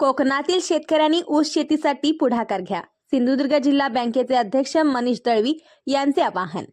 कोकणातील शेतकऱ्यांनी ऊस शेतीसाठी पुढाकार घ्या. सिंधुदुर्ग जिल्हा बँकेचे अध्यक्ष मनीष दळवी यांचे आवाहन.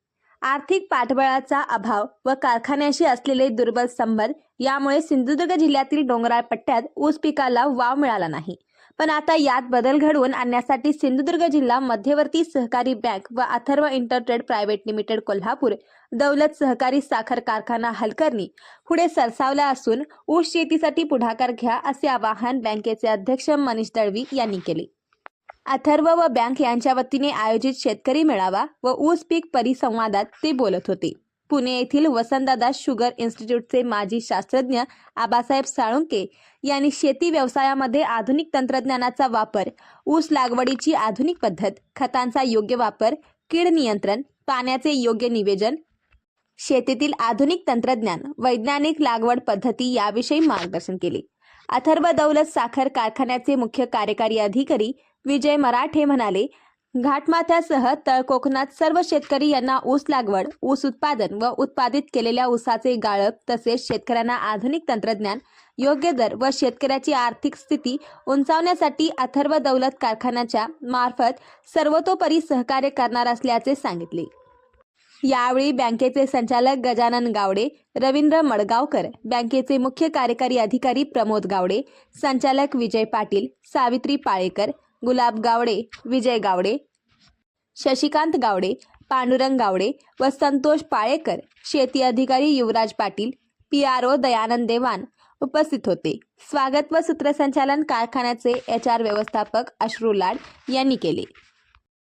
आर्थिक पाठबळाचा अभाव व कारखान्याशी असलेले दुर्बल संबंध यामुळे सिंधुदुर्ग जिल्ह्यातील डोंगराळ पट्ट्यात ऊस पिकाला वाव मिळाला नाही. पण आता यात बदल घडवून आणण्यासाठी सिंधुदुर्ग जिल्हा मध्यवर्ती सहकारी बँक व Atharva intertrade private limited Kolhapur Daulat सहकारी साखर कारखाना हलकर्णी पुढे सरसावला असून ऊस शेतीसाठी पुढाकार घ्या असे आवाहन बँकेचे अध्यक्ष मनीष दळवी यांनी केले. अथर्व व बँक यांच्या वतीने आयोजित शेतकरी मेळावा व ऊस पीक परिसंवादात ते बोलत होते. पुणे येथील वसंतदादा शुगर इन्स्टिट्यूटचे माजी शास्त्रज्ञ आबासाहेब साळुंके यांनी शेती व्यवसायामध्ये आधुनिक तंत्रज्ञानाचा वापर ऊस लागवडीची आधुनिक पद्धत खतांचा योग्य वापर कीड नियंत्रण पाण्याचे योग्य निवेदन शेतीतील आधुनिक तंत्रज्ञान वैज्ञानिक लागवड पद्धती याविषयी मार्गदर्शन केले. अथर्व दौलत साखर कारखान्याचे मुख्य कार्यकारी अधिकारी विजय मराठे म्हणाले घाटमाथ्यासह तळ कोकणात सर्व शेतकरी यांना ऊस लागवड ऊस उत्पादन व उत्पादित केलेल्या ऊसाचे गाळप तसेच शेतकऱ्यांना आधुनिक तंत्रज्ञान योग्य दर व शेतकऱ्याची आर्थिक स्थिती उंचावण्यासाठी अथर्व दौलत कारखान्याच्या मार्फत सर्वतोपरी सहकार्य करणार असल्याचे सांगितले. यावेळी बँकेचे संचालक गजानन गावडे रवींद्र मडगावकर बँकेचे मुख्य कार्यकारी अधिकारी प्रमोद गावडे संचालक विजय पाटील सावित्री पाळेकर गुलाब गावडे विजय गावडे शशिकांत गावडे पांडुरंग गावडे व संतोष पाळेकर शेती अधिकारी Yuvraj Patil P R O Dayanand Devan उपस्थित होते. स्वागत व सूत्रसंचालन कारखान्याचे एच आर व्यवस्थापक अश्रू लाड यांनी केले.